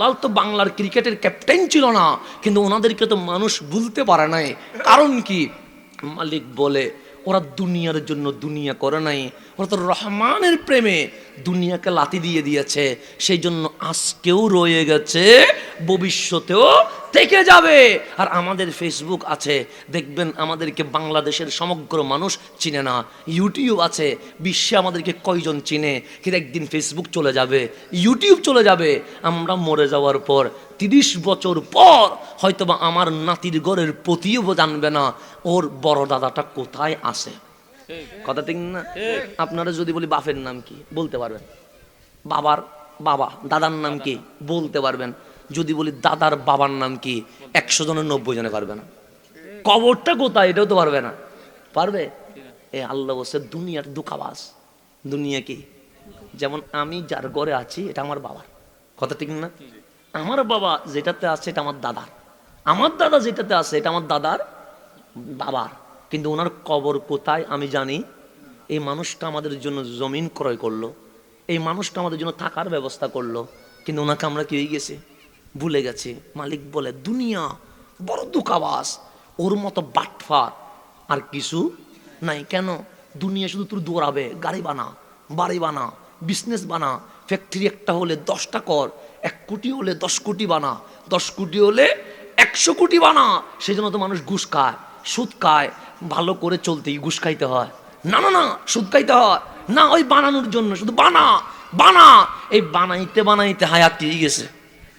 লাল তো বাংলার ক্রিকেটের ক্যাপ্টেন ছিল না, কিন্তু ওনাদেরকে তো মানুষ ভুলতে পারে নাই। কারণ কি? মালিক বলে, ওরা দুনিয়ার জন্য দুনিয়া করে নাই ওরা তো রহমানের প্রেমে দুনিয়াকে লাতি দিয়ে দিয়েছে সেই জন্য আজকেও রয়ে গেছে, ভবিষ্যতেও থেকে যাবে। আর আমাদের ফেসবুক আছে, দেখবেন আমাদেরকে বাংলাদেশের সমগ্র মানুষ চিনে না। ইউটিউব আছে, বিশ্বে আমাদেরকে কয়জন চিনে? কিন্তু একদিন ফেসবুক চলে যাবে ইউটিউব চলে যাবে। আমরা মরে যাওয়ার পর, তিরিশ বছর পর হয়তোবা আমার নাতির গড়ের প্রতিও জানবে না, ওর বড় দাদাটা কোথায় আছে? কথা ঠিক না? আপনারা যদি বলি বাপের নাম কি, বলতে পারবেন। বাবার বাবা, দাদার নাম কি, বলতে পারবেন। যদি বলি দাদার বাবার নাম কি, একশো জনের নব্বই জনে পারবে না। কবরটা কোথায়, এটাও তো পারবে না। পারবে? এ আল্লাহ বসে দুনিয়ার দুঃখাবাস। দুনিয়া কি? যেমন আমি যার ঘরে আছি, এটা আমার বাবার। কথা ঠিক না? আমার বাবা যেটাতে আছে, এটা আমার দাদার। আমার দাদা যেটাতে আছে, এটা আমার দাদার বাবার। কিন্তু ওনার কবর কোথায় আমি জানি। এই মানুষটা আমাদের জন্য জমিন ক্রয় করল। এই মানুষটা আমাদের জন্য থাকার ব্যবস্থা করল। কিন্তু ওনাকে আমরা কি হয়ে গেছি? ভুলে গেছি। মালিক বলে, দুনিয়া বড় দুঃখাবাস। ওর মতো বাটফার আর কিছু নাই। কেন? দুনিয়া শুধু তোর দৌড়াবে। গাড়ি বানা, বাড়ি বানা বিজনেস বানা। ফ্যাক্টরি একটা হলে দশটা কর, এক কোটি হলে দশ কোটি বানা। দশ কোটি হলে একশো কোটি বানা। সেই জন্য তো মানুষ ঘুষ খায়। সুদ খায়, ভালো করে চলতেই ঘুষ খাইতে হয়। না না না, সুদ খাইতে হয়। না, ওই বানানোর জন্য, শুধু বানা বানা। এই বানাইতে বানাইতে হায়াত গেছে।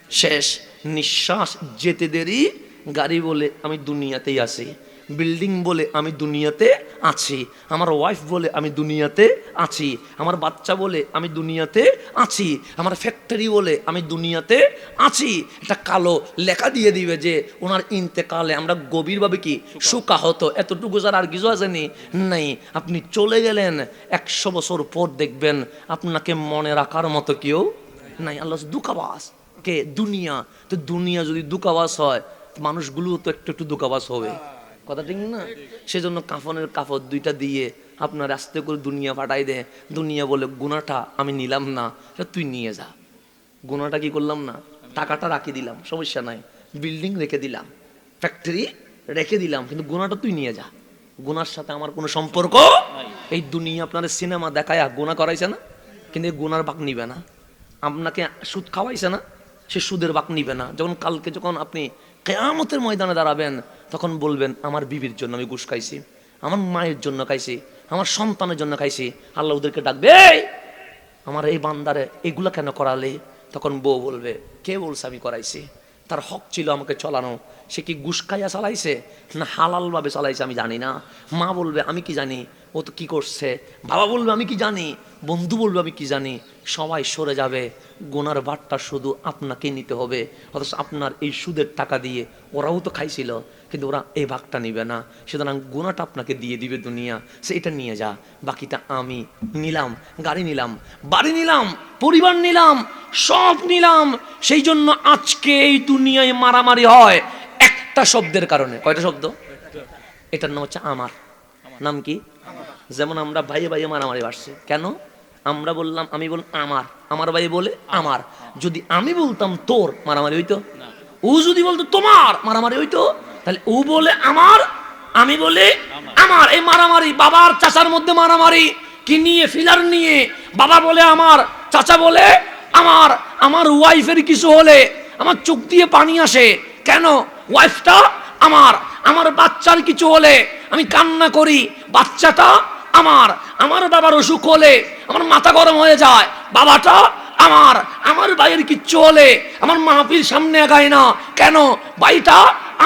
শেষ, নিঃশ্বাস যেতে দেরি, গাড়ি বলে আমি দুনিয়াতেই আছি। বিল্ডিং বলে আমি দুনিয়াতে আছি। আমার ওয়াইফ বলে আমি দুনিয়াতে আছি। আমার বাচ্চা বলে আমি দুনিয়াতে আছি। আমার ফ্যাক্টরি বলে আমি দুনিয়াতে আছি। একটা কালো লেখা দিয়ে দিবে যে, ওনার ইন্তেকালে আমরা গভীরভাবে কি সুকাহত? এতটুকু যার আর কিছু আসেনি নাই। আপনি চলে গেলেন, একশো বছর পর দেখবেন আপনাকে মনে রাখার মতো কেউ নাই। আল্লাহ দুঃখাবাস কে? দুনিয়া। তো দুনিয়া যদি দুঃখাবাস হয় মানুষগুলো তো একটু একটু দুঃখাবাস হবে। কথা ঠিক না? সেজন্য কাফনের কাপড় দুইটা দিয়ে আপনার আস্তে করে দুনিয়া পাঠাই দে। দুনিয়া বলে গুণাটা আমি নিলাম না তুই নিয়ে যা। গুণাটা কি করলাম না? টাকাটা রাখি দিলাম, সমস্যা নাই। বিল্ডিং রেখে দিলাম, ফ্যাক্টরি রেখে দিলাম, কিন্তু গুণাটা তুই নিয়ে যা। গুনার সাথে আমার কোনো সম্পর্ক এই দুনিয়া আপনার সিনেমা দেখায় গুণা করাইছে না, কিন্তু এই গুনার বাক নিবে না। আপনাকে সুদ খাওয়াইছে না, সে সুদের বাক নিবে না। যখন কালকে যখন আপনি কেয়ামতের ময়দানে দাঁড়াবেন তখন বলবেন আমার বিবির জন্য আমি ঘুষ খাইছি আমার মায়ের জন্য খাইছি আমার সন্তানের জন্য খাইছি। আল্লাহ ওদেরকে ডাকবে "এই, আমার এই বান্দারে এগুলা কেন করালে? তখন বউ বলবে কে বলছে আমি করাইছি? তার হক ছিল আমাকে চলানো। সে কি খাইয়া চালাইছে? না হালালভাবে চালাইছে আমি জানি না। মা বলবে আমি কি জানি? ও তো কি করছে? বাবা বলবে, আমি কি জানি? বন্ধু বলবে, আমি কি জানি? সবাই সরে যাবে। গোনার বাটটা শুধু আপনাকে নিতে হবে। অথচ আপনার এই সুদের টাকা দিয়ে ওরাও তো খাইছিল, কিন্তু ওরা এই ভাগটা নিবে না। সুতরাং গুণাটা আপনাকে দিয়ে দিবে দুনিয়া। সে এটা নিয়ে যা। বাকিটা আমি নিলাম, গাড়ি নিলাম, বাড়ি নিলাম, পরিবার নিলাম, সব নিলাম। সেই জন্য আজকে এই দুনিয়ায় মারামারি হয় একটা শব্দের কারণে। কয়টা শব্দ? এটার নাম হচ্ছে আমার। নাম কি? যেমন আমরা ভাইয়ে ভাইয়ে মারামারি বাড়ছে। কেন? আমরা বললাম আমি বল আমার। আমার ভাই বলে আমার। যদি আমি বলতাম তোর মারামারি হইতো? ও যদি বলতো তোমার মারামারি হইতো? তাহলে ও বলে আমার। আমি বলে আমার। এই মারামারি বাবার চাচার মধ্যে মারামারি। কি নিয়ে ফিলার নিয়ে? বাবা বলে আমার। চাচা বলে আমার। আমার ওয়াইফের কিছু হলে আমার চোখ দিয়ে পানি আসে। কেন? ওয়াইফটা আমার। আমার বাচ্চার কিছু হলে আমি কান্না করি, বাচ্চাটা আমার আমার বাবার অসুখ হলে আমার মাথা গরম হয়ে যায়, বাবাটা আমার আমার ভাইয়ের কিচ্ছু হলে আমার মাহফিল সামনে আগায় না। কেন? বাড়িটা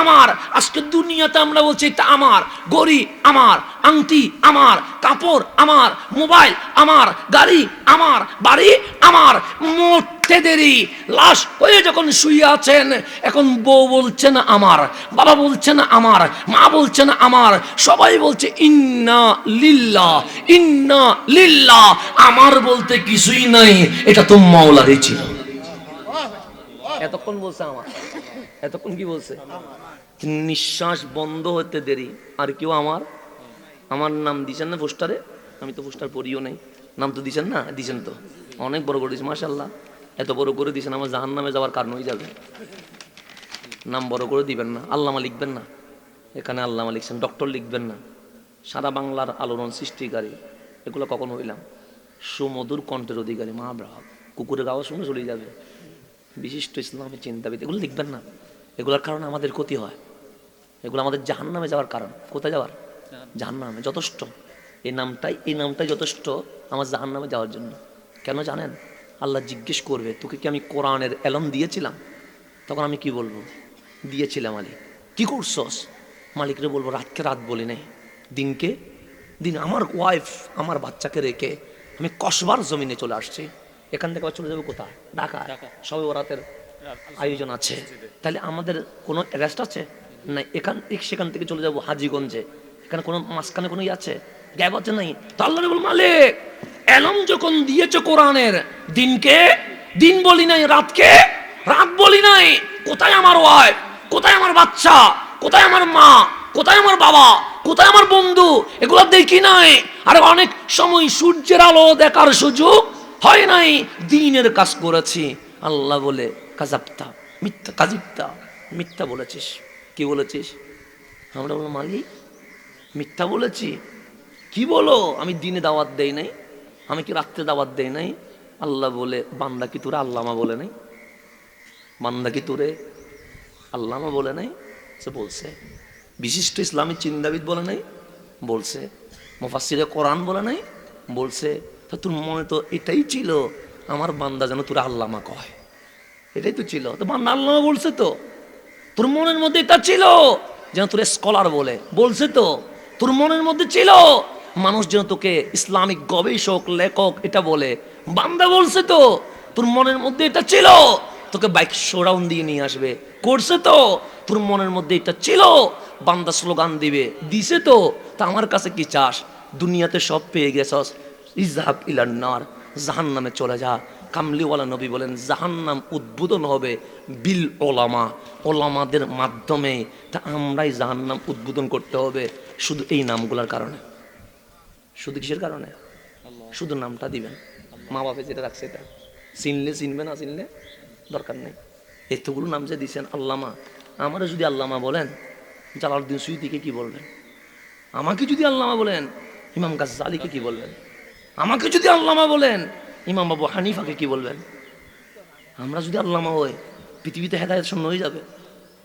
আমার। আজকে দুনিয়াতে আমরা বলছি, এটা আমার। গড়ি আমার, আংটি আমার, কাপড় আমার, মোবাইল আমার, গাড়ি আমার, বাড়ি আমার। মরতে দেরি। লাশ হয়ে যখন শুয়ে আছেন, এখন বউ বলছেন আমার, বাবা বলছেন আমার, মা বলছেন আমার। সবাই বলছে, ইন্না লিল্লা ইন্না লিল্লা। আমার বলতে কিছুই নাই, এটা তো মাওলারই ছিল। এতক্ষণ বলছে আমার, এতক্ষণ কি বলছে? নিঃশ্বাস বন্ধ হতে দেরি। আর কেউ আমার? আমার নাম দিছেন না পোস্টারে? আমি তো পোস্টার পড়িও নাই। নাম তো দিছেন না? দিছেন তো। অনেক বড় করে দিয়েছে মাসাল্লাহ এত বড় করে দিয়েছেন আমার জাহান নামে যাওয়ার কারণ হয়ে যাবে। নাম বড় করে দিবেন না। আল্লামা লিখবেন না। এখানে আল্লামা লিখছেন, ডক্টর লিখবেন না। সারা বাংলার আলোড়ন সৃষ্টিকারী। এগুলো কখন হইলাম? সুমধুর কণ্ঠের অধিকারী, মা ব্রাহ্ম কুকুরের গাওয়া শুনে চলে যাবে। বিশিষ্ট ইসলামের চিন্তাবিদ, এগুলো লিখবেন না। এগুলোর কারণে আমাদের ক্ষতি হয়। এগুলো আমাদের জাহান নামে যাওয়ার কারণ। কোথায় যাওয়ার? জাহান নামে যথেষ্ট। এই নামটাই এই নামটাই যথেষ্ট আমার জাহান নামে যাওয়ার জন্য। কেন জানেন? আল্লাহ জিজ্ঞেস করবে তোকে কি আমি কোরআনের এলম দিয়েছিলাম? তখন আমি কি বলব? দিয়েছিলাম আলী। কি করছস? মালিকরে বলব রাতকে রাত বলি নাই। দিনকে দিন আমার ওয়াইফ আমার বাচ্চাকে রেখে আমি কসবার জমিনে চলে আসছি। এখান থেকে আবার চলে যাব কোথায়? ঢাকা সবে ওরাতের আয়োজন আছে। তাহলে আমাদের কোনো রেস্ট আছে? না, এখান সেখান থেকে চলে যাব হাজিগঞ্জে। এখানে কোনো মাঝখানে কোনো আছে? গ্যাপ আছে নাই? তো মালিক এলম যখন দিয়েছে কোরআনের, দিনকে? দিন বলি নাই, রাতকে? রাত বলি নাই, কোথায় আমার ওয়াইফ কোথায় আমার বাচ্চা? কোথায় আমার মা? কোথায় আমার বাবা? কোথায় আমার বন্ধু? এগুলো দেখি নাই। আর অনেক সময় সূর্যের আলো দেখার সুযোগ হয় নাই। দিনের কাজ করেছি। আল্লাহ বলে কাজাপ্তা মিথ্যা কাজিপ্তা মিথ্যা বলেছিস। কি বলেছিস? আমরা বললাম মালিক মিথ্যা বলেছি। কি বলো? আমি দিনে দাওয়াত দেই নাই। আমি কি রাত্রে দাওয়াত দেই নাই? আল্লাহ বলে, বান্দা কি তোরে আল্লামা বলে নাই? বান্দা কি তোরে আল্লামা বলে নাই? সে বলছে, বিশিষ্ট ইসলামী চিন্তাবিদ বলে নাই? বলছে, মুফাসসিরে কোরআন বলে নাই? বলছে, তো তোর মনে তো এটাই ছিল, আমার বান্দা যেন তোরা আল্লামা কয়। এটাই তো ছিল। তো বান্দা আল্লামা বলছে তো। তোর মনের মধ্যে এটা ছিল যেন তোর স্কলার বলে। বলছে তো, তোর মনের মধ্যে ছিল? মানুষ যেন তোকে ইসলামিক গবেষক, লেখক এটা বলে। বান্দা বলছে তো, তোর মনের মধ্যে এটা ছিল? তোকে বাইক শোডাউন দিয়ে নিয়ে আসবে। করছে তো, তোর মনের মধ্যে এটা ছিল? বান্দা স্লোগান দিবে। দিছে তো, তা আমার কাছে কি চাস? দুনিয়াতে সব পেয়ে গেছস। ইজাহাব ইলান্নার জাহান নামে চলে যা। কামলিওয়ালা নবী বলেন জাহান্নাম উদ্বোধন হবে বিল ওলামা। ওলামাদের মাধ্যমে তা আমরাই জাহান্নাম উদ্বোধন করতে হবে শুধু এই নামগুলোর কারণে। শুধু কিসের কারণে? শুধু নামটা দিবেন। মা বাপে যেটা রাখছে এটা। চিনলে চিনবে না চিনলে দরকার নেই। এতগুলো নাম যে দিছেন আল্লামা আমারও যদি আল্লামা বলেন জালালউদ্দিন সুইদিকে কি বলবেন? আমাকে যদি আল্লামা বলেন ইমাম গাজ্জালিকে কি বলবেন? আমাকে যদি আল্লামা বলেন ইমাম বাবু হানিফাকে কি বলবেন? আমরা যদি আল্লামা হই, পৃথিবীতে হেদায়ত শূন্য হয়ে যাবে,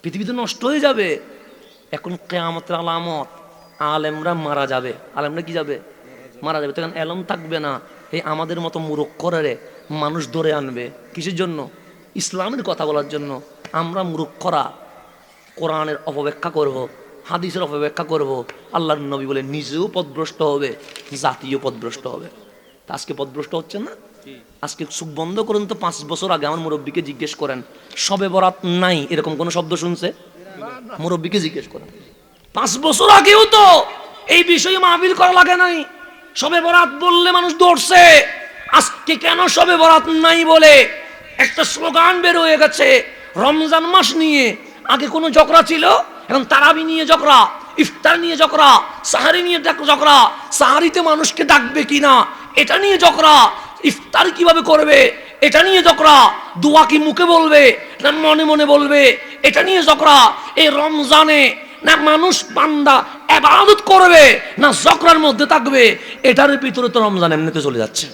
পৃথিবীতে নষ্ট হয়ে যাবে। এখন কেয়ামতের আলামত, আলেমরা মারা যাবে। আলেমরা কি যাবে? মারা যাবে। তখন এলম থাকবে না। এই আমাদের মতো মুরক্করে মানুষ ধরে আনবে। কিসের জন্য? ইসলামের কথা বলার জন্য। আমরা মুরক্করা। কোরআনের অপব্যাখ্যা করব, হাদিসের অপব্যাখ্যা করব। আল্লাহর নবী বলে নিজেও পদভ্রষ্ট হবে জাতীয় পদভ্রষ্ট হবে। তা আজকে পদভ্রষ্ট হচ্ছে না? আজকে চোখ বন্ধ করুন তো পাঁচ বছর আগে আমার মুরব্বীকে জিজ্ঞেস করেন সবে বরাত নাই? এরকম কোনো শব্দ শুনছে? মুরব্বীকে জিজ্ঞেস করেন, পাঁচ বছর আগেও তো এই বিষয়ে মাহবিল করা লাগে নাই। সবে বরাত বললে মানুষ দৌড়ছে। আজকে কেন সবে বরাত নাই বলে একটা স্লোগান বের হয়ে গেছে, রমজান মাস নিয়ে। আগে কোনো ঝগড়া ছিল? এখন তারাবি নিয়ে ঝগড়া, ইফতার নিয়ে ঝগড়া, সাহারি নিয়ে ঝগড়া, সাহারিতে মানুষকে ডাকবে কিনা? এটা নিয়ে ঝগড়া ইফতার কীভাবে করবে? এটা নিয়ে ঝগড়া দোয়া কি মুখে বলবে? না মনে মনে বলবে? এটা নিয়ে ঝগড়া এই রমজানে না মানুষ বান্দা এবাদত করবে, না ঝগড়ার মধ্যে থাকবে? এটার ভিতরে তো রমজান এমনিতে চলে যাচ্ছে।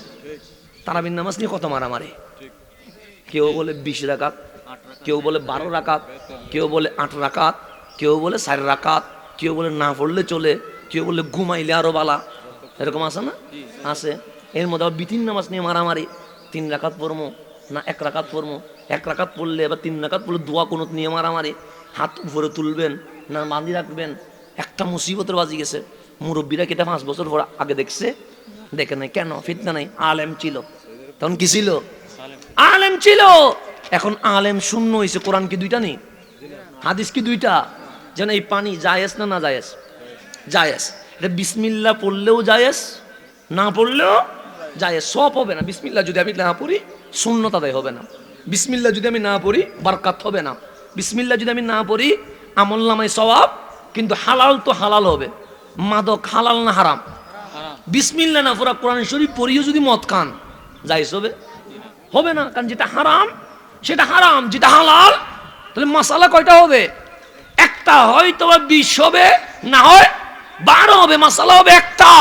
তারাবিন নামাজ নিয়ে কত মারামারি। কেউ বলে বিশ রাকাত, কেউ বলে বারো রাকাত, কেউ বলে আট রাকাত, কেউ বলে চার রাকাত, কেউ বলে না পড়লে চলে, কেউ বলে ঘুমাইলে আরও বালা। এরকম আছে না? আছে। এর মধ্যে আবার বিতিন নামাজ নিয়ে মারামারি। তিন রাকাত পড়মো, না এক রাকাত পড়মো। এক রাকাত পড়লে এবার তিন রাকাত পড়লে দোয়া কোনো নিয়ে মারামারি। হাত উপরে তুলবেন, না বাঁধি রাখবেন, একটা মুসিবতের বাজি গেছে। মুরব্বীরা কেটে পাঁচ বছর পর আগে দেখছে, দেখে নাই, কেন? ফিতনা নাই, আলেম ছিল। তখন কি ছিল? আলেম ছিল। এখন আলেম শূন্য হয়েছে কোরআন কি দুইটা নেই? হাদিস কি দুইটা? যেন এই পানি জায়েজ না না জায়েজ? জায়েজ। এটা বিসমিল্লা পড়লেও জায়েজ, না পড়লেও জায়েজ সব হবে না। বিসমিল্লা যদি আমি না পড়ি শূন্য তাদের হবে না। বিসমিল্লা যদি আমি না পড়ি, বারকাত হবে না। বিসমিল্লা যদি আমি না পড়ি, আমল নামায় সবাব কিন্তু হালাল তো হালাল হবে। মাদক হালাল না হারাম? বিসমিল্লা না পুরা কোরআন শরীফ পড়িও যদি মদ খান যাইস হবে? হবে না, কারণ যেটা হারাম, সেটা হারাম। যেটা হালাল, তাহলে মাসালা কয়টা হবে? একটা হয়তো বিশ হবে, না হয় বারো হবে মাসালা হবে একটা।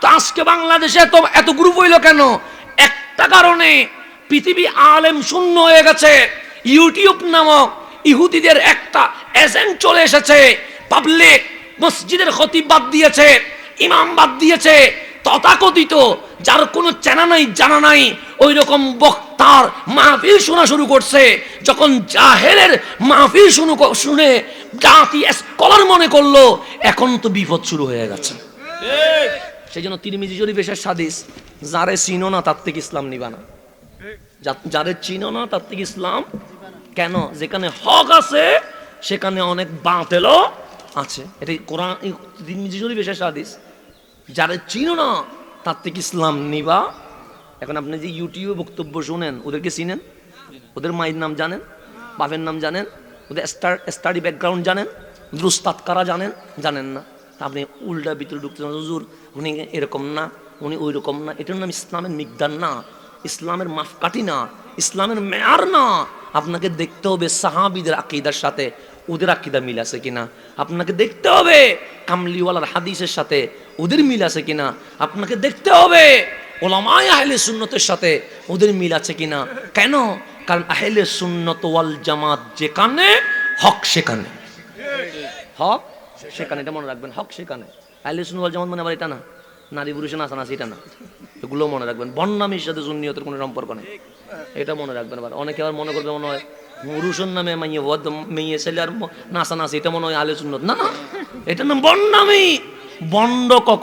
তো আজকে বাংলাদেশে এত এত গ্রুপ হইল কেন? একটা কারণে পৃথিবী আলেম শূন্য হয়ে গেছে। ইউটিউব নামক ইহুদিদের একটা এজেন্ট চলে এসেছে। পাবলিক মসজিদের খতিব বাদ দিয়েছে, ইমাম বাদ দিয়েছে, তথাকথিত, যার কোনো চেনা নাই, জানা নাই ওই রকম বক্তার মাহফিল শোনা শুরু করছে। যখন জাহেলের মাহফিল ক- শুনে জাতি স্কলার মনে করল, এখন তো বিপদ শুরু হয়ে গেছে। সেই জন্য তিরমিজি শরীফের সাদিস, যারে চিনো না তার থেকে ইসলাম নিবা না। যা- যারে চিনো না তার থেকে ইসলাম কেন? যেখানে হক আছে, সেখানে অনেক বাঁতেলও আছে। এটাই কোরআন তিরমিজি শরীফের সাদিস, যারা চিনো না তার থেকে ইসলাম নিবা। এখন আপনি যে ইউটিউবে বক্তব্য শুনেন, ওদেরকে চিনেন? ওদের মায়ের নাম জানেন? বাপের নাম জানেন? ওদের স্টাডি ব্যাকগ্রাউন্ড জানেন? ওদের উস্তাদ কারা জানেন? জানেন না। আপনি উল্টা ভিতরে ঢুকতে হুজুর, উনি এরকম না, উনি ওই রকম না। এটার নাম ইসলামের মিকদার না, ইসলামের মাপকাঠি না, ইসলামের মেয়ার না। আপনাকে দেখতে হবে সাহাবিদের আকিদার সাথে, ওদের আকিদা মিল আছে কিনা। আপনাকে দেখতে হবে কামলিওয়ালার হাদিসের সাথে, ওদের মিল আছে কিনা। আপনাকে দেখতে হবে ওলামায় আহলে সুন্নতের সাথে, ওদের মিল আছে কিনা। কেন? কারণ আহলে সুন্নত ওয়াল জামাত যেখানে, হক সেখানে। হক সেখানে এটা মনে রাখবেন, হক সেখানে। আহলে যেমন মানে এটা না? নারী এটা না। এগুলো মনে রাখবেন। বন্যামির সাথে সুন্নিয়তের কোনো সম্পর্ক নেই। এটা মনে রাখবেন আবার। অনেকে আবার মনে করবে, মনে হয় পুরুষের নামে মাইয়ে বদ মেয়ে ছেলে আর নাচানাচি এটা মনে হয় সুন্নত। না না এটা নাম বন্যামি। বন্ড